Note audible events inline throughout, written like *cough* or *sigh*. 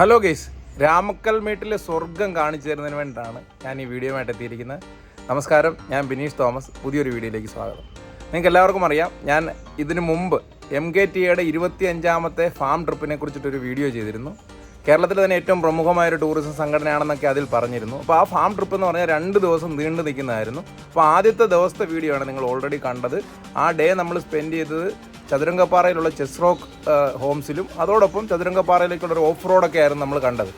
Hello guys Ramakkal മീട്ടിലെ സ്വർഗം കാണിച്ചു തരുന്നതിന് വേണ്ടിയിട്ടാണ് ഞാൻ ഈ വീഡിയോ ആയിട്ട് എത്തിയിരിക്കുന്നത്. നമസ്കാരം. ഞാൻ ബിനീഷ് തോമസ്. പുതിയൊരു വീഡിയോയിലേക്ക് സ്വാഗതം. നിങ്ങൾക്ക് എല്ലാവർക്കും അറിയാം ഞാൻ ഇതിനു മുമ്പ് എം കെ ടിയുടെ ഇരുപത്തി അഞ്ചാമത്തെ ഫാം ട്രിപ്പിനെ കുറിച്ചിട്ടൊരു വീഡിയോ ചെയ്തിരുന്നു. കേരളത്തിലെ തന്നെ ഏറ്റവും പ്രമുഖമായ ഒരു ടൂറിസം സംഘടനയാണെന്നൊക്കെ അതിൽ പറഞ്ഞിരുന്നു. അപ്പോൾ ആ ഫാം ട്രിപ്പ് എന്ന് പറഞ്ഞാൽ രണ്ട് ദിവസം നീണ്ടു നിൽക്കുന്നതായിരുന്നു. അപ്പോൾ ആദ്യത്തെ ദിവസത്തെ വീഡിയോ ആണ് നിങ്ങൾ ഓൾറെഡി കണ്ടത്. ആ ഡേ നമ്മൾ സ്പെൻഡ് ചെയ്തത് ചതുരംഗപ്പാറയിലുള്ള ചെസ് റോക്ക് ഹോംസിലും അതോടൊപ്പം ചതുരംഗപ്പാറയിലേക്കുള്ള ഒരു ഓഫ് റോഡൊക്കെ ആയിരുന്നു നമ്മൾ കണ്ടത്.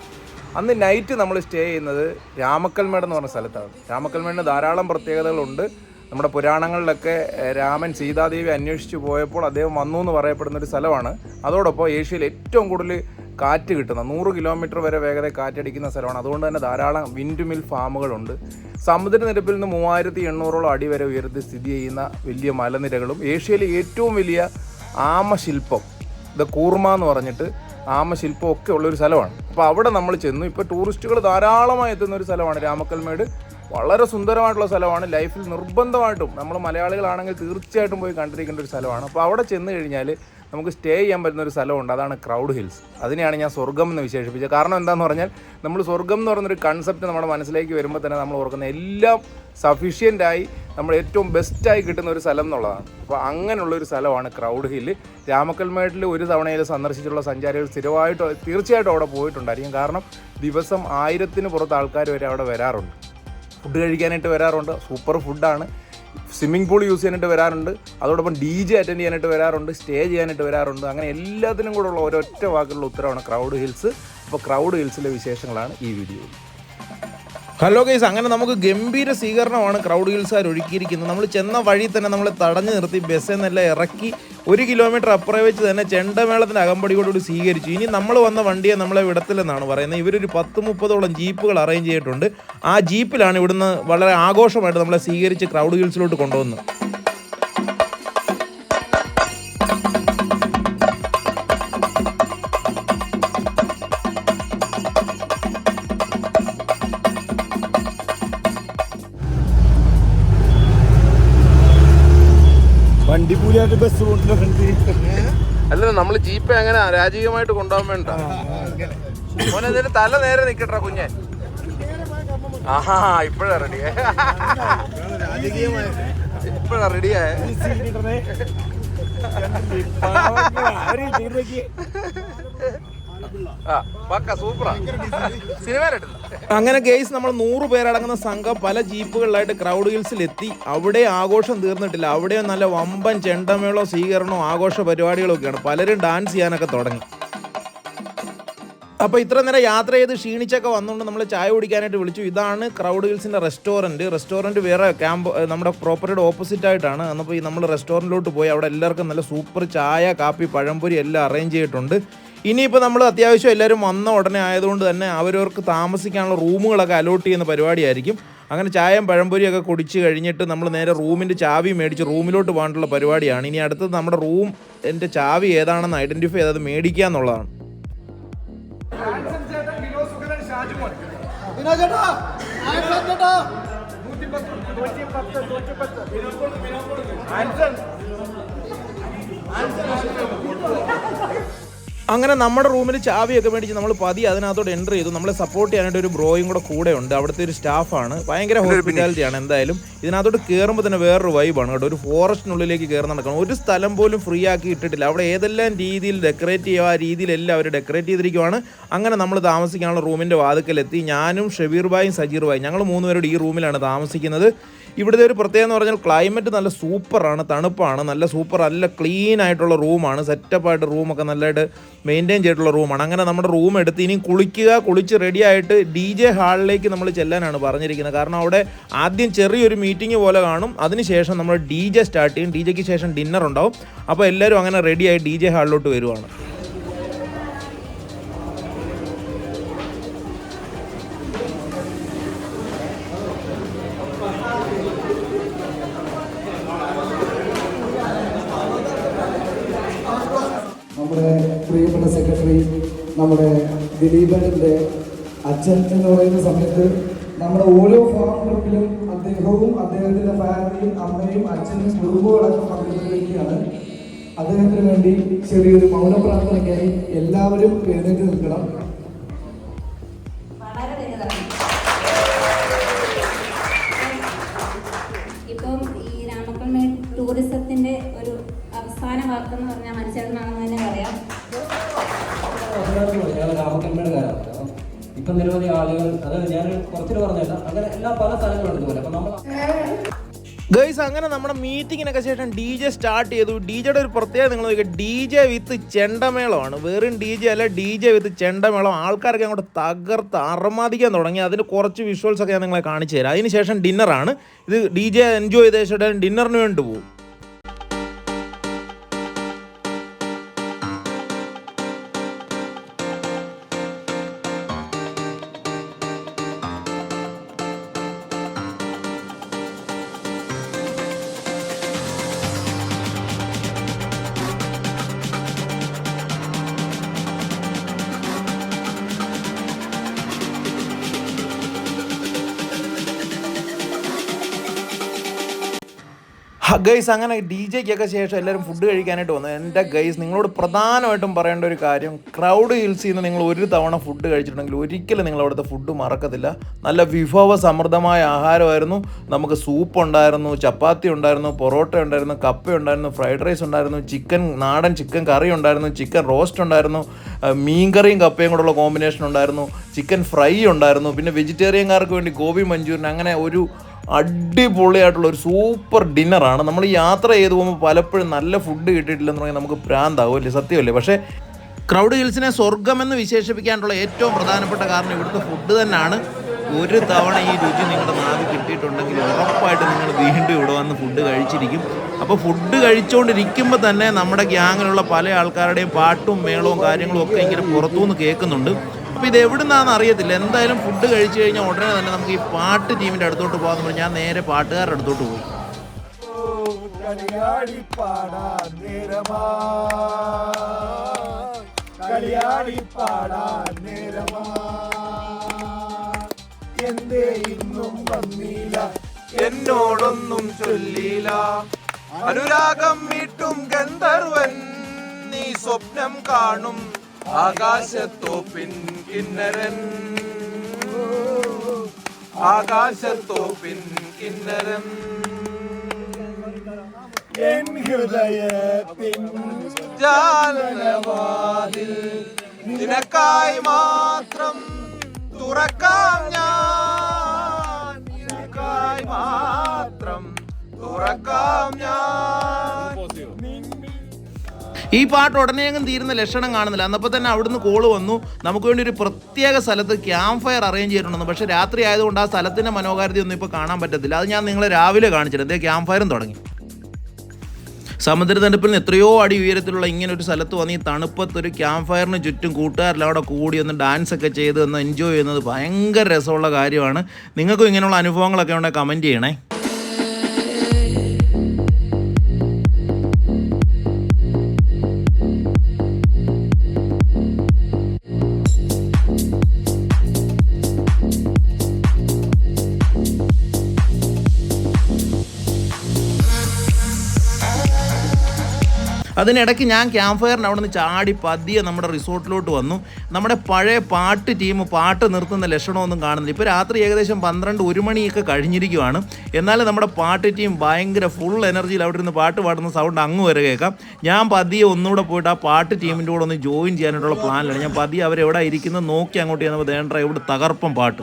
അന്ന് നൈറ്റ് നമ്മൾ സ്റ്റേ ചെയ്യുന്നത് രാമക്കൽമേട് എന്ന് പറഞ്ഞ സ്ഥലത്താണ്. രാമക്കൽമേടിന് ധാരാളം പ്രത്യേകതകളുണ്ട്. നമ്മുടെ പുരാണങ്ങളിലൊക്കെ രാമൻ സീതാദേവി അന്വേഷിച്ച് പോയപ്പോൾ അദ്ദേഹം വന്നു എന്ന് പറയപ്പെടുന്ന ഒരു സ്ഥലമാണ്. അതോടൊപ്പം ഏഷ്യയിൽ ഏറ്റവും കൂടുതൽ കാറ്റ് കിട്ടുന്ന. നൂറ് കിലോമീറ്റർ വരെ വേഗത കാറ്റടിക്കുന്ന സ്ഥലമാണ്. അതുകൊണ്ട് തന്നെ ധാരാളം വിൻഡ് മിൽ ഫാമുകളുണ്ട് സമുദ്രനിരപ്പിൽ നിന്ന് മൂവായിരത്തി എണ്ണൂറോളം അടി വരെ ഉയരത്തിൽ സ്ഥിതി ചെയ്യുന്ന വലിയ മലനിരകളും ഏഷ്യയിലെ ഏറ്റവും വലിയ ആമശില്പം. ദ കൂർമ എന്ന് പറഞ്ഞിട്ട് ആമശില്പം ഒക്കെ ഉള്ളൊരു സ്ഥലമാണ്. അപ്പോൾ അവിടെ നമ്മൾ ചെന്നു. ഇപ്പോൾ ടൂറിസ്റ്റുകൾ ധാരാളമായി എത്തുന്ന ഒരു സ്ഥലമാണ് രാമക്കൽമേട്. വളരെ സുന്ദരമായിട്ടുള്ള സ്ഥലമാണ്. ലൈഫിൽ നിർബന്ധമായിട്ടും നമ്മൾ മലയാളികളാണെങ്കിൽ തീർച്ചയായിട്ടും പോയി കണ്ടിരിക്കേണ്ട ഒരു സ്ഥലമാണ്. അപ്പോൾ അവിടെ ചെന്ന് കഴിഞ്ഞാൽ നമുക്ക് സ്റ്റേ ചെയ്യാൻ പറ്റുന്ന ഒരു സ്ഥലമുണ്ട് അതാണ് ക്രൗഡ് ഹിൽസ് അതിനെയാണ് ഞാൻ സ്വർഗം എന്ന് വിശേഷിപ്പിച്ചത്. കാരണം എന്താണെന്ന് പറഞ്ഞാൽ നമ്മൾ സ്വർഗം എന്ന് പറയുന്നൊരു കൺസെപ്റ്റ് നമ്മുടെ മനസ്സിലേക്ക് വരുമ്പോൾ തന്നെ നമ്മൾ ഓർക്കുന്ന എല്ലാം സഫീഷ്യന്റായി നമ്മൾ ഏറ്റവും ബെസ്റ്റായി കിട്ടുന്ന ഒരു സ്ഥലം എന്നുള്ളതാണ്. അപ്പോൾ അങ്ങനെയുള്ള ഒരു സ്ഥലമാണ് ക്രൗഡ് ഹില്ല് രാമക്കൽമേട്ടിൽ ഒരു തവണയിൽ സന്ദർശിച്ചിട്ടുള്ള സഞ്ചാരികൾ സ്ഥിരമായിട്ട് തീർച്ചയായിട്ടും അവിടെ പോയിട്ടുണ്ടായിരിക്കും. കാരണം ദിവസം ആയിരത്തിന് പുറത്ത് ആൾക്കാർ വരെ അവിടെ വരാറുണ്ട്. ഫുഡ് കഴിക്കാനായിട്ട് വരാറുണ്ട്. സൂപ്പർ ഫുഡാണ് സ്വിമ്മിംഗ് പൂൾ യൂസ് ചെയ്യാനായിട്ട് വരാറുണ്ട്. അതോടൊപ്പം ഡി ജെ അറ്റൻഡ് ചെയ്യാനായിട്ട് വരാറുണ്ട് സ്റ്റേ ചെയ്യാനായിട്ട് വരാറുണ്ട്. അങ്ങനെ എല്ലാത്തിനും കൂടെ ഉള്ള ഒരൊറ്റ വാക്കിലുള്ള ഉത്തരവാണ് ക്രൗഡ് ഹിൽസ്. അപ്പോൾ ക്രൗഡ് ഹിൽസിലെ വിശേഷങ്ങളാണ് ഈ വീഡിയോയിൽ. ഹലോ ഗൈസ് അങ്ങനെ നമുക്ക് ഗംഭീര സ്വീകരണമാണ് ക്രൗഡ് ഹിൽസുകാർ ഒരുക്കിയിരിക്കുന്നത്. നമ്മൾ ചെന്ന വഴി തന്നെ നമ്മൾ തടഞ്ഞു നിർത്തി ബസ്സിൽ നിന്നെല്ലാം ഇറക്കി ഒരു കിലോമീറ്റർ അപ്പുറം വെച്ച് തന്നെ ചെണ്ടമേളത്തിന്റെ അകമ്പടിയോടുകൂടി സ്വീകരിച്ചു. ഇനി നമ്മൾ വന്ന വണ്ടിയെ നമ്മളെ വിടത്തില്ലെന്നാണ് പറയുന്നത്. ഇവരൊരു പത്ത് മുപ്പതോളം ജീപ്പുകൾ അറേഞ്ച് ചെയ്തിട്ടുണ്ട്. ആ ജീപ്പിലാണ് ഇവിടുന്ന് വളരെ ആഘോഷമായിട്ട് നമ്മളെ സ്വീകരിച്ച് ക്രൗഡ് ഹിൽസിലോട്ട് കൊണ്ടുവന്നത്. കൂലിയായിട്ട് ബസ് അല്ല നമ്മൾ ജീപ്പ് അങ്ങനെ രാജകീയമായിട്ട് കൊണ്ടുപോകാൻ വേണ്ട. മോനെ തല നേരെ നിക്കട്ടെ കുഞ്ഞെ. ആഹാ ഇപ്പഴാ റെഡി ഇപ്പഴാ റെഡിയായ *laughs* അങ്ങനെ ഗെയ്സ് നമ്മൾ നൂറ് പേരടങ്ങുന്ന സംഘം പല ജീപ്പുകളിലായിട്ട് ക്രൗഡ് ഹിൽസിൽ എത്തി അവിടെ ആഘോഷം തീർന്നിട്ടില്ല. അവിടെ നല്ല വമ്പൻ ചെണ്ടമേളോ സ്വീകരണോ ആഘോഷ പരിപാടികളും ഒക്കെയാണ് പലരും ഡാൻസ് ചെയ്യാനൊക്കെ തുടങ്ങി. അപ്പോൾ ഇത്ര നേരം യാത്ര ചെയ്ത് ക്ഷീണിച്ചൊക്കെ വന്നുകൊണ്ട് നമ്മൾ ചായ കുടിക്കാനായിട്ട് വിളിച്ചു. ഇതാണ് ക്രൗഡ് ഹിൽസിന്റെ റെസ്റ്റോറന്റ് റെസ്റ്റോറന്റ് വേറെ ക്യാമ്പ് നമ്മുടെ പ്രോപ്പർട്ടിയുടെ ഓപ്പോസിറ്റ് ആയിട്ടാണ്. അന്നപ്പോൾ നമ്മൾ റെസ്റ്റോറന്റിലോട്ട് പോയി. അവിടെ എല്ലാവർക്കും നല്ല സൂപ്പർ ചായ കാപ്പി പഴംപൊരി എല്ലാം അറേഞ്ച് ചെയ്തിട്ടുണ്ട്. ഇനിയിപ്പോൾ നമ്മൾ അത്യാവശ്യം എല്ലാവരും വന്ന ഉടനെ ആയതുകൊണ്ട് തന്നെ അവരവർക്ക് താമസിക്കാനുള്ള റൂമുകളൊക്കെ അലോട്ട് ചെയ്യുന്ന പരിപാടിയായിരിക്കും. അങ്ങനെ ചായയും പഴംപൊരിയൊക്കെ കുടിച്ച് കഴിഞ്ഞിട്ട് നമ്മൾ നേരെ റൂമിന്റെ ചാവി മേടിച്ച് റൂമിലോട്ട് പോകാനുള്ള പരിപാടിയാണ്. ഇനി അടുത്തത് നമ്മുടെ റൂം എന്റെ ചാവി ഏതാണെന്ന് ഐഡന്റിഫൈ ചെയ്ത് അത് മേടിക്കുക എന്നുള്ളതാണ്. അങ്ങനെ നമ്മുടെ റൂമിൽ ചാവിയൊക്കെ മേടിച്ച് നമ്മൾ പതി അതിനകത്തോട് എന്റർ ചെയ്തു. നമ്മളെ സപ്പോർട്ട് ചെയ്യാനായിട്ട് ഒരു ബ്രോയും കൂടെ കൂടെ ഉണ്ട് അവിടുത്തെ ഒരു സ്റ്റാഫാണ് ഭയങ്കര ഹോസ്പിറ്റാലിറ്റി ആണ് എന്തായാലും. ഇതിനകത്തോട്ട് കയറുമ്പോൾ തന്നെ വേറൊരു വൈബാണ് കേട്ടോ. ഒരു ഫോറസ്റ്റിനുള്ളിലേക്ക് കയറി നടക്കണം. ഒരു സ്ഥലം പോലും ഫ്രീ ആക്കി ഇട്ടിട്ടില്ല. അവിടെ ഏതെല്ലാം രീതിയിൽ ഡെക്കറേറ്റ് ചെയ്യുക ആ രീതിയിലെല്ലാം അവർ ഡെക്കറേറ്റ് ചെയ്തിരിക്കുവാണ്. അങ്ങനെ നമ്മൾ താമസിക്കാനുള്ള റൂമിന്റെ വാതുക്കലെത്തി. ഞാനും ഷബീർ ബായും സജീർ ബായും ഞങ്ങൾ മൂന്നുപേരോട് ഈ റൂമിലാണ് താമസിക്കുന്നത്. ഇവിടുത്തെ ഒരു പ്രത്യേകത എന്ന് പറഞ്ഞാൽ ക്ലൈമറ്റ് നല്ല സൂപ്പറാണ് തണുപ്പാണ് നല്ല സൂപ്പർ നല്ല ക്ലീൻ ആയിട്ടുള്ള റൂമാണ് സെറ്റപ്പായിട്ട് റൂമൊക്കെ നല്ലതായിട്ട് മെയിന്റെയിൻ ചെയ്തിട്ടുള്ള റൂമാണ് അങ്ങനെ നമ്മുടെ റൂം എടുത്ത് ഇനി കുളിക്കുക കുളിച്ച് റെഡി ആയിട്ട് ഡി ജെ ഹാളിലേക്ക് നമ്മൾ ചെല്ലാനാണ് പറഞ്ഞിരിക്കുന്നത്. കാരണം അവിടെ ആദ്യം ചെറിയൊരു മീറ്റിംഗ് പോലെ കാണും. അതിനുശേഷം നമ്മൾ ഡി ജെ സ്റ്റാർട്ട് ചെയ്യും. ഡി ജെക്ക് ശേഷം ഡിന്നർ ഉണ്ടാവും. അപ്പോൾ എല്ലാവരും അങ്ങനെ റെഡിയായി ഡി ജെ ഹാളിലോട്ട് വരുവാണ്. ദിലീപന്റെ അച്ഛൻ എന്ന് പറയുന്ന സമയത്ത് നമ്മുടെ ഓരോ ഫാം ഗ്രൂപ്പിലും അദ്ദേഹവും അദ്ദേഹത്തിന്റെ ഫാമിലിയും അമ്മയും അച്ഛനും കുടുംബങ്ങളൊക്കെ പങ്കെടുത്ത അദ്ദേഹത്തിന് വേണ്ടി ചെറിയൊരു മൗന പ്രാർത്ഥനയ്ക്കായി എല്ലാവരും എഴുന്നേറ്റ് നിൽക്കണം. ഈ ടൂറിസത്തിന്റെ ഒരു അവസാന വാക്കെന്ന് പറഞ്ഞാൽ മനുഷ്യനാണെന്ന് തന്നെ പറയാം. ഞങ്ങൾ രാമക്കൽമേടുകാരാണ് കാരണം ഇപ്പം നിരവധി ആളുകൾ അത് ഞാൻ കുറച്ചിട്ട് പറഞ്ഞല്ല അങ്ങനെ എല്ലാ പല സ്ഥലങ്ങളുണ്ട് ഇതുപോലെ. അപ്പം നമ്മൾ ഗൈസ് അങ്ങനെ നമ്മുടെ മീറ്റിങ്ങിനൊക്കെ ശേഷം ഡി ജെ സ്റ്റാർട്ട് ചെയ്തു. ഡി ജെയുടെ ഒരു പ്രത്യേകത നിങ്ങൾ നോക്കിയാൽ ഡി ജെ വിത്ത് ചെണ്ടമേളമാണ്. വെറും ഡി ജെ അല്ല ഡി ജെ വിത്ത് ചെണ്ടമേളം. ആൾക്കാരൊക്കെ അങ്ങോട്ട് തകർത്ത് അർമാദിക്കാൻ തുടങ്ങി. അതിന് കുറച്ച് വിഷ്വൽസ് ഒക്കെ ഞാൻ നിങ്ങളെ കാണിച്ചു തരാം. അതിനുശേഷം ഡിന്നറാണ് ഇത് ഡി ജെ എൻജോയ് ചെയ്ത ശേഷം ഡിന്നറിന് വേണ്ടി പോകും. ഗൈസ് അങ്ങനെ ഡി ജെക്കൊക്കെ ശേഷം എല്ലാവരും ഫുഡ് കഴിക്കാനായിട്ട് വന്നു. എന്റെ ഗൈസ് നിങ്ങളോട് പ്രധാനമായിട്ടും പറയേണ്ട ഒരു കാര്യം ക്രൗഡ് ഹിൽസിൽ നിന്ന് നിങ്ങൾ ഒരു തവണ ഫുഡ് കഴിച്ചിട്ടുണ്ടെങ്കിൽ ഒരിക്കലും നിങ്ങൾ അവിടുത്തെ ഫുഡ് മറക്കത്തില്ല. നല്ല വിഭവ സമൃദ്ധമായ ആഹാരമായിരുന്നു. നമുക്ക് സൂപ്പ് ഉണ്ടായിരുന്നു ചപ്പാത്തി ഉണ്ടായിരുന്നു പൊറോട്ട ഉണ്ടായിരുന്നു കപ്പ ഉണ്ടായിരുന്നു ഫ്രൈഡ് റൈസ് ഉണ്ടായിരുന്നു ചിക്കൻ നാടൻ ചിക്കൻ കറി ഉണ്ടായിരുന്നു ചിക്കൻ റോസ്റ്റ് ഉണ്ടായിരുന്നു മീൻ കറിയും കപ്പയും കൂടെയുള്ള കോമ്പിനേഷൻ ഉണ്ടായിരുന്നു ചിക്കൻ ഫ്രൈ ഉണ്ടായിരുന്നു പിന്നെ വെജിറ്റേറിയൻകാർക്ക് വേണ്ടി ഗോബി മഞ്ചൂരിയൻ അങ്ങനെ ഒരു അടിപൊളിയായിട്ടുള്ള ഒരു സൂപ്പർ ഡിന്നറാണ്. നമ്മൾ യാത്ര ചെയ്ത് പോകുമ്പോൾ പലപ്പോഴും നല്ല ഫുഡ് കിട്ടിയിട്ടില്ലെന്ന് പറഞ്ഞാൽ നമുക്ക് പ്രാന്താവും അല്ലേ? സത്യമല്ലേ? പക്ഷേ ക്രൗഡ് ഹിൽസിനെ സ്വർഗമെന്ന് വിശേഷിപ്പിക്കാനുള്ള ഏറ്റവും പ്രധാനപ്പെട്ട കാരണം ഇവിടുത്തെ ഫുഡ് തന്നെയാണ്. ഒരു തവണ ഈ രുചി നിങ്ങളുടെ നാവ് കിട്ടിയിട്ടുണ്ടെങ്കിൽ ഉറപ്പായിട്ട് നിങ്ങൾ വീണ്ടും ഇവിടെ വന്ന് ഫുഡ് കഴിച്ചിരിക്കും. അപ്പോൾ ഫുഡ് കഴിച്ചുകൊണ്ടിരിക്കുമ്പോൾ തന്നെ നമ്മുടെ ഗ്യാങ്ങിലുള്ള പല ആൾക്കാരുടെയും പാട്ടും മേളവും കാര്യങ്ങളും ഒക്കെ ഇങ്ങനെ പുറത്തുനിന്ന് കേൾക്കുന്നുണ്ട്. അപ്പോൾ ഇത് എവിടുന്നാണെന്ന് അറിയത്തില്ല. എന്തായാലും ഫുഡ് കഴിച്ചു കഴിഞ്ഞാൽ ഉടനെ തന്നെ നമുക്ക് ഈ പാട്ട് ടീമിന്റെ അടുത്തോട്ട് പോകാമെന്ന് പറഞ്ഞാൽ ഞാൻ നേരെ പാട്ടുകാരുടെ അടുത്തോട്ട് നേരമാ എന്തേ ഇന്നും എന്നോടൊന്നും ചൊല്ലീല അനുരാഗം വീട്ടും ഗന്ധർവൻ നീ സ്വപ്നം കാണും. ആകാശത്തോപ്പിൻ കിന്നരൻ. ആകാശത്തോപ്പിൻ കിന്നരൻ. എൻ ഹൃദയത്തിൻ ജാലനവാതിൽ നിനക്കായി മാത്രം തുറക്കാം ഞാൻ. നിനക്കായി മാത്രം തുറക്കാം ഞാൻ. ഈ പാട്ട് ഉടനെ അങ്ങ് തീരുന്ന ലക്ഷണം കാണുന്നില്ല. അന്നപ്പോൾ തന്നെ അവിടുന്ന് കോൾ വന്നു. നമുക്ക് വേണ്ടി ഒരു പ്രത്യേക സ്ഥലത്ത് ക്യാമ്പ് ഫയർ അറേഞ്ച് ചെയ്തിട്ടുണ്ടെന്ന്. പക്ഷേ രാത്രി ആയതുകൊണ്ട് ആ സ്ഥലത്തിന്റെ മനോഹാരിത ഒന്നും ഇപ്പോൾ കാണാൻ പറ്റത്തില്ല. അത് ഞാൻ നിങ്ങളെ രാവിലെ കാണിച്ചിട്ട് അതേ ക്യാമ്പ് ഫയറും തുടങ്ങി. സമുദ്രതണുപ്പിൽ നിന്ന് എത്രയോ അടി ഉയരത്തിലുള്ള ഇങ്ങനെ ഒരു സ്ഥലത്ത് വന്ന് ഈ തണുപ്പത്ത് ഒരു ക്യാമ്പ് ഫയറിന് ചുറ്റും കൂട്ടുകാരെല്ലാം അവിടെ കൂടി ഒന്ന് ഡാൻസ് ഒക്കെ ചെയ്ത് ഒന്ന് എൻജോയ് ചെയ്യുന്നത് ഭയങ്കര രസമുള്ള കാര്യമാണ്. നിങ്ങൾക്കും ഇങ്ങനെയുള്ള അനുഭവങ്ങളൊക്കെ ഉണ്ടെങ്കിൽ കമന്റ് ചെയ്യണേ. അതിനിടയ്ക്ക് ഞാൻ ക്യാമ്പ് ഫയറിന് അവിടെ നിന്ന് ചാടി പതിയെ നമ്മുടെ റിസോർട്ടിലോട്ട് വന്നു. നമ്മുടെ പഴയ പാട്ട് ടീം പാട്ട് നിർത്തുന്ന ലക്ഷണമൊന്നും കാണുന്നില്ല. ഇപ്പോൾ രാത്രി ഏകദേശം പന്ത്രണ്ട് ഒരു മണിയൊക്കെ കഴിഞ്ഞിരിക്കുവാണ്. എന്നാലും നമ്മുടെ പാട്ട് ടീം ഭയങ്കര ഫുൾ എനർജിയിൽ അവിടെ ഇരുന്ന് പാട്ട് പാടുന്ന സൗണ്ട് അങ്ങ് വരെ കേൾക്കാം. ഞാൻ പതിയെ ഒന്നുകൂടെ പോയിട്ട് ആ പാട്ട് ടീമിന്റെ കൂടെ ഒന്ന് ജോയിൻ ചെയ്യാനായിട്ടുള്ള പ്ലാനിലാണ് ഞാൻ പതിയെ അവരെവിടെ ഇരിക്കുന്നത് നോക്കി അങ്ങോട്ട് ചെന്നപ്പോൾ ദേണ്ട ഇവിടെ തകർപ്പം പാട്ട്.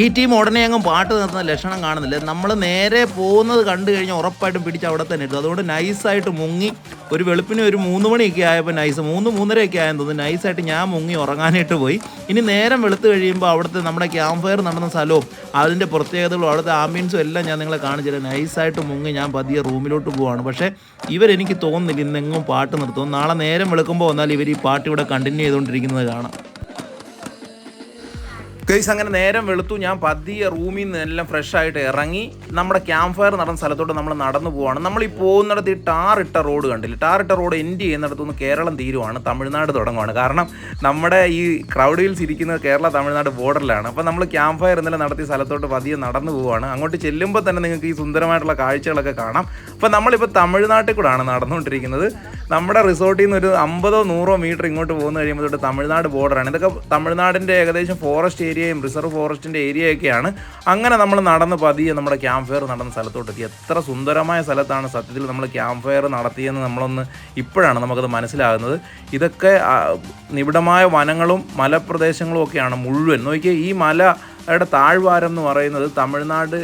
ഈ ടീം ഉടനെ അങ്ങ് പാട്ട് നിർത്തുന്ന ലക്ഷണം കാണുന്നില്ല. നമ്മൾ നേരെ പോകുന്നത് കണ്ടു കഴിഞ്ഞാൽ ഉറപ്പായിട്ടും പിടിച്ച് അവിടെ തന്നെ ഇട്ടു അതുകൊണ്ട് നൈസായിട്ട് മുങ്ങി ഒരു വെളുപ്പിന് ഒരു മൂന്ന് മണിയൊക്കെ ആയപ്പോൾ നൈസ് മൂന്ന് മൂന്നരയൊക്കെ ആയെന്ന് തോന്നുന്നു നൈസായിട്ട് ഞാൻ മുങ്ങി ഉറങ്ങാനായിട്ട് പോയി. ഇനി നേരം വെളുത്ത് കഴിയുമ്പോൾ അവിടുത്തെ നമ്മുടെ ക്യാമ്പ് ഫയർ നടന്ന സ്ഥലവും അതിന്റെ പ്രത്യേകതകളും അവിടുത്തെ ആംബിയൻസും എല്ലാം ഞാൻ നിങ്ങളെ കാണിച്ചില്ല നൈസായിട്ട് മുങ്ങി ഞാൻ പതിയെ റൂമിലോട്ട് പോവാണ്. പക്ഷേ ഇവരെനിക്ക് തോന്നുന്നില്ല ഇന്നെങ്ങും പാട്ട് നിർത്തും. നാളെ നേരം വെളുക്കുമ്പോൾ വന്നാൽ ഇവർ ഈ പാട്ട് ഇവിടെ കണ്ടിന്യൂ ചെയ്തുകൊണ്ടിരിക്കുന്നത് കാണാം. ഗൈസ് അങ്ങനെ നേരം വെളുത്തു. ഞാൻ പതിയെ റൂമിൽ നിന്ന് എല്ലാം ഫ്രഷ് ആയിട്ട് ഇറങ്ങി. നമ്മുടെ ക്യാമ്പ് ഫയർ നടന്ന സ്ഥലത്തോട്ട് നമ്മൾ നടന്നു പോവാണ്. നമ്മൾ ഈ പോകുന്നിടത്ത് ഈ ടാറിട്ട റോഡ് കണ്ടില്ല? ടാറിട്ട റോഡ് എൻഡ് ചെയ്യുന്നിടത്തു നിന്ന് കേരളം തീരുവാണ്. തമിഴ്നാട് തുടങ്ങുവാണ്. കാരണം നമ്മുടെ ഈ ക്രൗഡ് ഹിൽസ് ഇരിക്കുന്നത് കേരള തമിഴ്നാട് ബോർഡറിലാണ് അപ്പോൾ നമ്മൾ ക്യാമ്പ് ഫയർ ഇന്നലെ നടത്തിയ സ്ഥലത്തോട്ട് പതിയെ നടന്നു പോവാണ്. അങ്ങോട്ട് ചെല്ലുമ്പോൾ തന്നെ നിങ്ങൾക്ക് ഈ സുന്ദരമായിട്ടുള്ള കാഴ്ചകളൊക്കെ കാണാം. അപ്പോൾ നമ്മളിപ്പോൾ തമിഴ്നാട്ടിൽ കൂടാണ് നടന്നുകൊണ്ടിരിക്കുന്നത്. നമ്മുടെ റിസോർട്ടിൽ നിന്ന് ഒരു അമ്പതോ നൂറോ മീറ്റർ ഇങ്ങോട്ട് പോകുന്ന കഴിയുമ്പോൾ തൊട്ട് തമിഴ്നാട് ബോർഡറാണ് ഇതൊക്കെ തമിഴ്നാടിന്റെ ഏകദേശം ഫോറസ്റ്റ് ഏരിയയും റിസർവ് ഫോറസ്റ്റിന്റെ ഏരിയയൊക്കെയാണ്. അങ്ങനെ നമ്മൾ നടന്ന് പതിയെ നമ്മുടെ ക്യാമ്പ് ഫയർ നടന്ന സ്ഥലത്തോട്ടെത്തി. എത്ര സുന്ദരമായ സ്ഥലത്താണ് സത്യത്തിൽ നമ്മൾ ക്യാമ്പ് ഫയർ നടത്തിയെന്ന് നമ്മളൊന്ന് ഇപ്പോഴാണ് നമുക്കത് മനസ്സിലാകുന്നത്. ഇതൊക്കെ നിബിഡമായ വനങ്ങളും മലപ്രദേശങ്ങളും ഒക്കെയാണ് മുഴുവൻ. നോക്കിയാൽ ഈ മല യുടെ താഴ്വാരം എന്ന് പറയുന്നത് തമിഴ്നാട്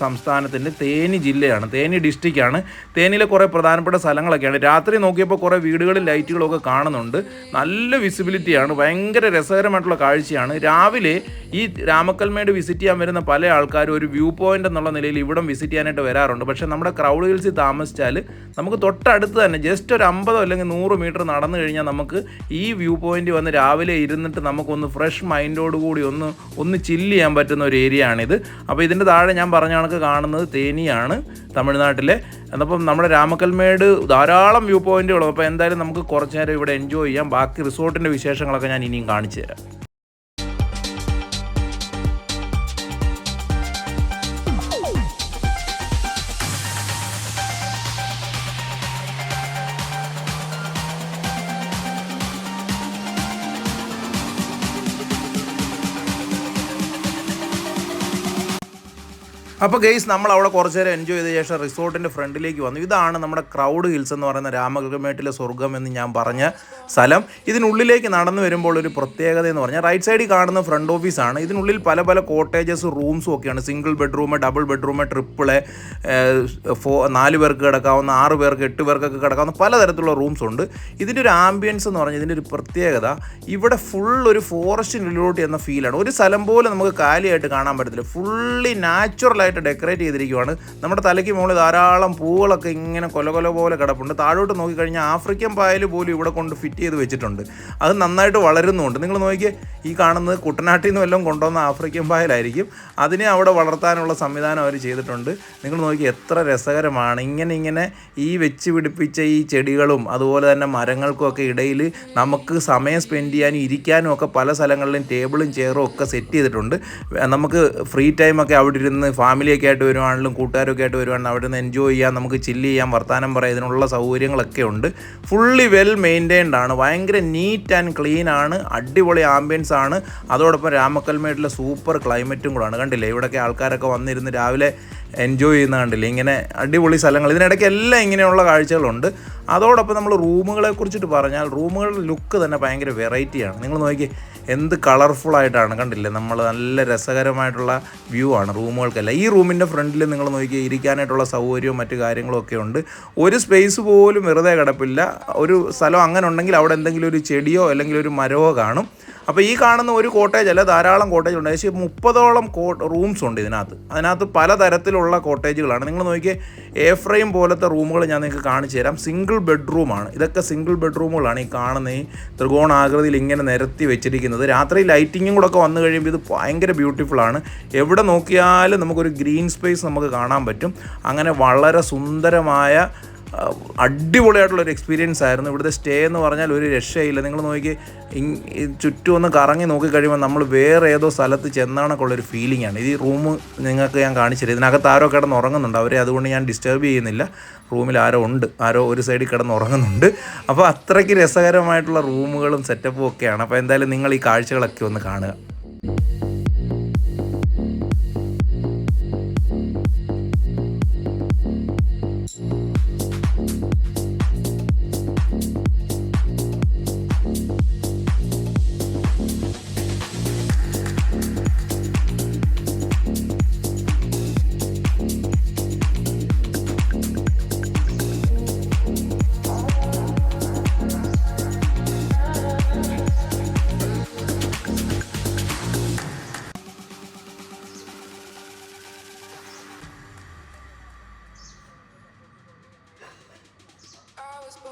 സംസ്ഥാനത്തിന്റെ തേനി ജില്ലയാണ് തേനി ഡിസ്ട്രിക്റ്റാണ്. തേനിയിലെ കുറേ പ്രധാനപ്പെട്ട സ്ഥലങ്ങളൊക്കെയാണ്. രാത്രി നോക്കിയപ്പോൾ കുറേ വീടുകളിൽ ലൈറ്റുകളൊക്കെ കാണുന്നുണ്ട്. നല്ല വിസിബിലിറ്റിയാണ് ഭയങ്കര രസകരമായിട്ടുള്ള കാഴ്ചയാണ്. രാവിലെ ഈ രാമക്കൽമേട് വിസിറ്റ് ചെയ്യാൻ വരുന്ന പല ആൾക്കാരും ഒരു വ്യൂ പോയിന്റ് എന്നുള്ള നിലയിൽ ഇവിടം വിസിറ്റ് ചെയ്യാനായിട്ട് വരാറുണ്ട്. പക്ഷേ നമ്മുടെ ക്രൗഡ് ഹിൽസിൽ താമസിച്ചാൽ നമുക്ക് തൊട്ടടുത്ത് തന്നെ ജസ്റ്റ് ഒരു അമ്പതോ അല്ലെങ്കിൽ നൂറ് മീറ്റർ നടന്നു കഴിഞ്ഞാൽ നമുക്ക് ഈ വ്യൂ പോയിന്റ് വന്ന് രാവിലെ ഇരുന്നിട്ട് നമുക്കൊന്ന് ഫ്രഷ് മൈൻഡോട് കൂടി ഒന്ന് ഒന്ന് ചില്ല് ചെയ്യാൻ പറ്റുന്ന ഒരു ഏരിയ ആണിത് അപ്പോൾ ഇതിന്റെ താഴെ ഞാൻ പറഞ്ഞ കണക്ക് കാണുന്നത് തേനിയാണ് തമിഴ്നാട്ടിലെ. എന്നപ്പം നമ്മുടെ രാമക്കൽമേട് ധാരാളം വ്യൂ പോയിന്റുകളും അപ്പോൾ എന്തായാലും നമുക്ക് കുറച്ച് നേരം ഇവിടെ എൻജോയ് ചെയ്യാം. ബാക്കി റിസോർട്ടിന്റെ വിശേഷങ്ങളൊക്കെ ഞാൻ ഇനിയും കാണിച്ചു തരാം. അപ്പോൾ ഗെയ്സ് നമ്മൾ അവിടെ കുറച്ച് നേരം എൻജോയ് ചെയ്ത ശേഷം റിസോർട്ടിന്റെ ഫ്രണ്ടിലേക്ക് വന്നു. ഇതാണ് നമ്മുടെ ക്രൗഡ് ഹിൽസ് എന്ന് പറയുന്ന രാമകൃമേട്ടിലെ സ്വർഗം എന്ന് ഞാൻ പറഞ്ഞ സ്ഥലം. ഇതിനുള്ളിലേക്ക് നടന്നു വരുമ്പോൾ ഒരു പ്രത്യേകത എന്ന് പറഞ്ഞാൽ റൈറ്റ് സൈഡിൽ കാണുന്ന ഫ്രണ്ട് ഓഫീസാണ് ഇതിനുള്ളിൽ പല പല കോട്ടേജസ് റൂംസും ഒക്കെയാണ്. Single bedroom double bedroom triple four നാല് പേർക്ക് കിടക്കാവുന്ന ആറ് പേർക്ക് എട്ട് പേർക്കൊക്കെ കിടക്കാവുന്ന പലതരത്തിലുള്ള റൂംസ് ഉണ്ട്. ഇതിന്റെ ഒരു ആംബിയൻസ് എന്ന് പറഞ്ഞാൽ ഇതിന്റെ ഒരു പ്രത്യേകത ഇവിടെ ഫുൾ ഒരു ഫോറസ്റ്റിനുള്ളിലോട്ട് എന്ന ഫീലാണ് ഒരു സ്ഥലം പോലെ നമുക്ക് കാലിയായിട്ട് കാണാൻ പറ്റത്തില്ല. ഫുള്ളി നാച്ചുറലായിട്ട് ഡെക്കറേറ്റ് ചെയ്തിരിക്കുവാണ്. നമ്മുടെ തലയ്ക്ക് മുകളിൽ ധാരാളം പൂക്കളൊക്കെ ഇങ്ങനെ കൊല കൊല പോലെ കിടപ്പുണ്ട്. താഴോട്ട് നോക്കിക്കഴിഞ്ഞാൽ ആഫ്രിക്കൻ പായൽ പോലും ഇവിടെ കൊണ്ട് ഫിറ്റ് ചെയ്ത് വെച്ചിട്ടുണ്ട്. അത് നന്നായിട്ട് വളരുന്നുണ്ട് നിങ്ങൾ നോക്കിയേ ഈ കാണുന്നത് കുട്ടനാട്ടിൽ നിന്ന് വല്ലതും കൊണ്ടുവന്ന ആഫ്രിക്കൻ പായലായിരിക്കും. അതിനെ അവിടെ വളർത്താനുള്ള സംവിധാനം അവർ ചെയ്തിട്ടുണ്ട്. നിങ്ങൾ നോക്കി എത്ര രസകരമാണ്. ഇങ്ങനെ ഇങ്ങനെ ഈ വെച്ച് പിടിപ്പിച്ച ഈ ചെടികളും അതുപോലെ തന്നെ മരങ്ങൾക്കും ഒക്കെ ഇടയിൽ നമുക്ക് സമയം സ്പെൻഡ് ചെയ്യാനും ഇരിക്കാനും ഒക്കെ പല സ്ഥലങ്ങളിലും ടേബിളും ചെയറും ഒക്കെ സെറ്റ് ചെയ്തിട്ടുണ്ട്. നമുക്ക് ഫ്രീ ടൈമൊക്കെ അവിടെ ഇരുന്ന് ഫാമിലിയൊക്കെ ആയിട്ട് വരുവാണെങ്കിലും കൂട്ടുകാരൊക്കെ ആയിട്ട് വരുവാണെങ്കിലും അവിടെ നിന്ന് എൻജോയ് ചെയ്യാം നമുക്ക് ചില്ല് ചെയ്യാം വർത്തമാനം പറയാം ഇതിനുള്ള സൗകര്യങ്ങളൊക്കെ ഉണ്ട്. ഫുള്ളി വെൽ മെയിന്റൈൻഡ് ആണ്. ഭയങ്കര നീറ്റ് ആൻഡ് ക്ലീൻ ആണ്. അടിപൊളി ആംബിയൻസ് ആണ്. അതോടൊപ്പം രാമക്കൽമേട്ടിലെ സൂപ്പർ ക്ലൈമറ്റും കൂടാണ്. കണ്ടില്ലേ? ഇവിടെയൊക്കെ ആൾക്കാരൊക്കെ വന്നിരുന്ന് രാവിലെ എൻജോയ് ചെയ്യുന്ന കണ്ടില്ലേ? ഇങ്ങനെ അടിപൊളി സ്ഥലങ്ങൾ. ഇതിനിടയ്ക്ക് എല്ലാം ഇങ്ങനെയുള്ള കാഴ്ചകളുണ്ട്. അതോടൊപ്പം നമ്മൾ റൂമുകളെ കുറിച്ചിട്ട് പറഞ്ഞാൽ റൂമുകളുടെ ലുക്ക് തന്നെ ഭയങ്കര വെറൈറ്റിയാണ് നിങ്ങൾ നോക്കി എന്ത് കളർഫുൾ ആയിട്ടാണ് കണ്ടില്ലേ? നമ്മൾ നല്ല രസകരമായിട്ടുള്ള വ്യൂ ആണ് റൂമുകൾക്കല്ല. ഈ റൂമിന്റെ ഫ്രണ്ടിൽ നിങ്ങൾ നോക്കി ഇരിക്കാനായിട്ടുള്ള സൗകര്യവും മറ്റു കാര്യങ്ങളും ഒക്കെ ഉണ്ട്. ഒരു സ്പേസ് പോലും വെറുതെ കിടപ്പില്ല. ഒരു സ്ഥലം അങ്ങനെ ഉണ്ടെങ്കിൽ അവിടെ എന്തെങ്കിലും ഒരു ചെടിയോ അല്ലെങ്കിൽ ഒരു മരമോ കാണും. അപ്പോൾ ഈ കാണുന്ന ഒരു കോട്ടേജ് അല്ല ധാരാളം കോട്ടേജ് ഉണ്ട്. ഏകദേശം മുപ്പതോളം കോ റൂംസ് ഉണ്ട് ഇതിനകത്ത്. അതിനകത്ത് പലതരത്തിലുള്ള കോട്ടേജുകളാണ് നിങ്ങൾ നോക്കിയേ എ ഫ്രെയിം പോലത്തെ റൂമുകൾ ഞാൻ നിങ്ങൾക്ക് കാണിച്ചു തരാം. സിംഗിൾ ബെഡ്റൂമാണ് ഇതൊക്കെ സിംഗിൾ ബെഡ്റൂമുകളാണ് ഈ കാണുന്ന. ഈ ത്രികോണാകൃതിയിൽ ഇങ്ങനെ നിരത്തി വെച്ചിരിക്കുന്നത്. രാത്രി ലൈറ്റിങ്ങും കൂടെ ഒക്കെ വന്നു കഴിയുമ്പോൾ ഇത് ഭയങ്കര ബ്യൂട്ടിഫുൾ ആണ്. എവിടെ നോക്കിയാലും നമുക്കൊരു ഗ്രീൻ സ്പേസ് നമുക്ക് കാണാൻ പറ്റും. അങ്ങനെ വളരെ സുന്ദരമായ ആ, അടിപൊളിയായിട്ടുള്ള ഒരു എക്സ്പീരിയൻസ് ആയിരുന്നു. ഇവിടുത്തെ സ്റ്റേ എന്ന് പറഞ്ഞാൽ ഒരു രക്ഷയില്ല. നിങ്ങൾ നോക്കി ചുറ്റും ഒന്ന് കറങ്ങി നോക്കി കഴിയുമ്പോൾ നമ്മൾ വേറെ ഏതോ സ്ഥലത്ത് ചെന്നാണൊക്കെയുള്ളൊരു ഫീലിംഗ് ആണ്. ഈ റൂം നിങ്ങൾക്ക് ഞാൻ കാണിച്ചില്ല ഇതിനകത്ത് ആരോ കിടന്ന് ഉറങ്ങുന്നുണ്ട്. അവരെ അതുകൊണ്ട് ഞാൻ ഡിസ്റ്റർബ് ചെയ്യുന്നില്ല. റൂമിൽ ആരോ ഉണ്ട്. ആരോ ഒരു സൈഡിൽ കിടന്ന് ഉറങ്ങുന്നുണ്ട്. അപ്പോൾ അത്രയ്ക്ക് രസകരമായിട്ടുള്ള റൂമുകളും സെറ്റപ്പും ഒക്കെയാണ്. അപ്പോൾ എന്തായാലും നിങ്ങൾ ഈ കാഴ്ചകളൊക്കെ ഒന്ന് കാണുക.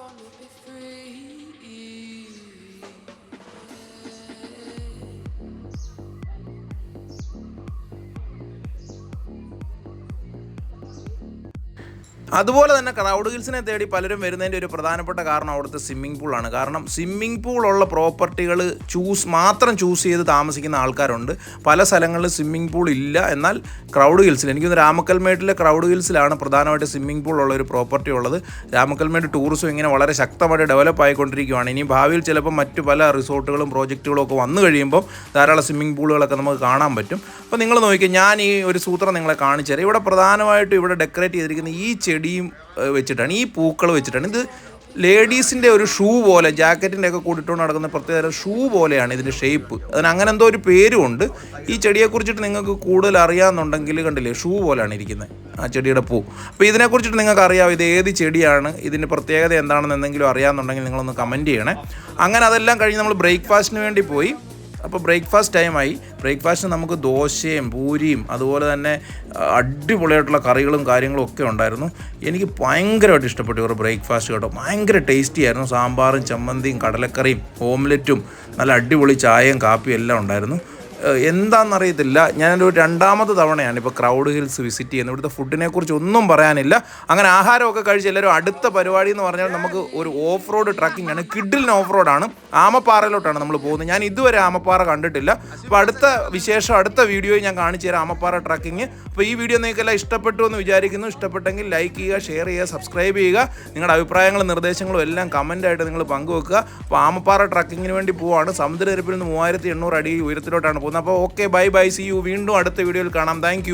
gonna be free. അതുപോലെ തന്നെ ക്രൗഡ് ഹിൽസിനെ തേടി പലരും വരുന്നതിന്റെ ഒരു പ്രധാനപ്പെട്ട കാരണം അവിടുത്തെ സ്വിമ്മിംഗ് പൂളാണ് കാരണം സ്വിമ്മിംഗ് പൂളുള്ള പ്രോപ്പർട്ടികൾ ചൂസ് മാത്രം ചൂസ് ചെയ്ത് താമസിക്കുന്ന ആൾക്കാരുണ്ട്. പല സ്ഥലങ്ങളിൽ സ്വിമ്മിംഗ് പൂൾ ഇല്ല. എന്നാൽ ക്രൗഡ് ഹിൽസിൽ എനിക്കൊന്ന് രാമക്കൽമേട്ടിലെ ക്രൗഡ് ഹിൽസിലാണ് പ്രധാനമായിട്ട് സ്വിമ്മിംഗ് പൂൾ ഉള്ള ഒരു പ്രോപ്പർട്ടി ഉള്ളത്. രാമക്കൽമേട് ടൂറിസം ഇങ്ങനെ വളരെ ശക്തമായിട്ട് ഡെവലപ്പ് ആയിക്കൊണ്ടിരിക്കുകയാണ് ഇനി ഭാവിയിൽ ചിലപ്പോൾ മറ്റു പല റിസോർട്ടുകളും പ്രോജക്റ്റുകളും ഒക്കെ വന്നു കഴിയുമ്പോൾ ധാരാളം സ്വിമ്മിംഗ് പൂളുകളൊക്കെ നമുക്ക് കാണാൻ പറ്റും. അപ്പോൾ നിങ്ങൾ നോക്കിയാൽ ഞാൻ ഈ ഒരു സൂത്രം നിങ്ങളെ കാണിച്ചു തരാം. ഇവിടെ പ്രധാനമായിട്ടും ഇവിടെ ഡെക്കറേറ്റ് ചെയ്തിരിക്കുന്ന ഈ ചെടിയും വെച്ചിട്ടാണ് ഈ പൂക്കൾ വെച്ചിട്ടാണ്. ഇത് ലേഡീസിന്റെ ഒരു ഷൂ പോലെ ജാക്കറ്റിന്റെ ഒക്കെ കൂടിയിട്ടുകൊണ്ട് നടക്കുന്ന പ്രത്യേക ഷൂ പോലെയാണ് ഇതിന്റെ ഷേപ്പ്. അതിന് അങ്ങനെ എന്തോ ഒരു പേരുമുണ്ട് ഈ ചെടിയെക്കുറിച്ചിട്ട് നിങ്ങൾക്ക് കൂടുതൽ അറിയാമെന്നുണ്ടെങ്കിൽ കണ്ടില്ലേ ഷൂ പോലെയാണ് ഇരിക്കുന്നത് ആ ചെടിയുടെ പൂ. അപ്പോൾ ഇതിനെക്കുറിച്ചിട്ട് നിങ്ങൾക്ക് അറിയാം ഇത് ഏത് ചെടിയാണ് ഇതിന്റെ പ്രത്യേകത എന്താണെന്ന് എന്തെങ്കിലും അറിയാമെന്നുണ്ടെങ്കിൽ നിങ്ങളൊന്ന് കമന്റ് ചെയ്യണേ. അങ്ങനെ അതെല്ലാം കഴിഞ്ഞ് നമ്മൾ ബ്രേക്ക്ഫാസ്റ്റിന് വേണ്ടി പോയി. അപ്പോൾ ബ്രേക്ക്ഫാസ്റ്റ് ടൈമായി. ബ്രേക്ക്ഫാസ്റ്റിന് നമുക്ക് ദോശയും പൂരിയും അതുപോലെ തന്നെ അടിപൊളിയായിട്ടുള്ള കറികളും കാര്യങ്ങളും ഒക്കെ ഉണ്ടായിരുന്നു. എനിക്ക് ഭയങ്കരമായിട്ട് ഇഷ്ടപ്പെട്ടു ഇവരുടെ ബ്രേക്ക്ഫാസ്റ്റ് കേട്ടോ. ഭയങ്കര ടേസ്റ്റി ആയിരുന്നു. സാമ്പാറും ചമ്മന്തിയും കടലക്കറിയും ഓംലെറ്റും നല്ല അടിപൊളി ചായയും കാപ്പിയും എല്ലാം ഉണ്ടായിരുന്നു. എന്താണെന്നറിയത്തില്ല ഞാനൊരു രണ്ടാമത്തെ തവണയാണ് ഇപ്പോൾ ക്രൗഡ് ഹിൽസ് വിസിറ്റ് ചെയ്യുന്നത്. ഇവിടുത്തെ ഫുഡിനെ കുറിച്ച് ഒന്നും പറയാനില്ല. അങ്ങനെ ആഹാരമൊക്കെ കഴിച്ച് എല്ലാവരും അടുത്ത പരിപാടി എന്ന് പറഞ്ഞാൽ നമുക്ക് ഒരു ഓഫ് റോഡ് ട്രക്കിംഗ് ആണ്. കിഡിലിന് ഓഫ് റോഡാണ് ആമപ്പാറയിലോട്ടാണ് നമ്മൾ പോകുന്നത്. ഞാൻ ഇതുവരെ ആമപ്പാറ കണ്ടിട്ടില്ല. അപ്പോൾ അടുത്ത വിശേഷം അടുത്ത വീഡിയോയിൽ ഞാൻ കാണിച്ചു തരാം ആമപ്പാറ ട്രക്കിംഗ് അപ്പോൾ ഈ വീഡിയോ നിങ്ങൾക്കെല്ലാം ഇഷ്ടപ്പെട്ടു എന്ന് വിചാരിക്കുന്നു. ഇഷ്ടപ്പെട്ടെങ്കിൽ ലൈക്ക് ചെയ്യുക ഷെയർ ചെയ്യുക സബ്സ്ക്രൈബ് ചെയ്യുക. നിങ്ങളുടെ അഭിപ്രായങ്ങളും നിർദ്ദേശങ്ങളും എല്ലാം കമന്റായിട്ട് നിങ്ങൾ പങ്കുവെക്കുക. അപ്പോൾ ആമപ്പാറ ട്രക്കിങ്ങിന് വേണ്ടി പോവാണ്. സമുദ്രനിരപ്പിൽ നിന്ന് മൂവായിരത്തി എണ്ണൂറ് അടി ഉയരത്തിലോട്ടാണ് പോകുന്നത് അപ്പോൾ okay bye bye see you വീണ്ടും അടുത്ത വീഡിയോയിൽ കാണാം. താങ്ക്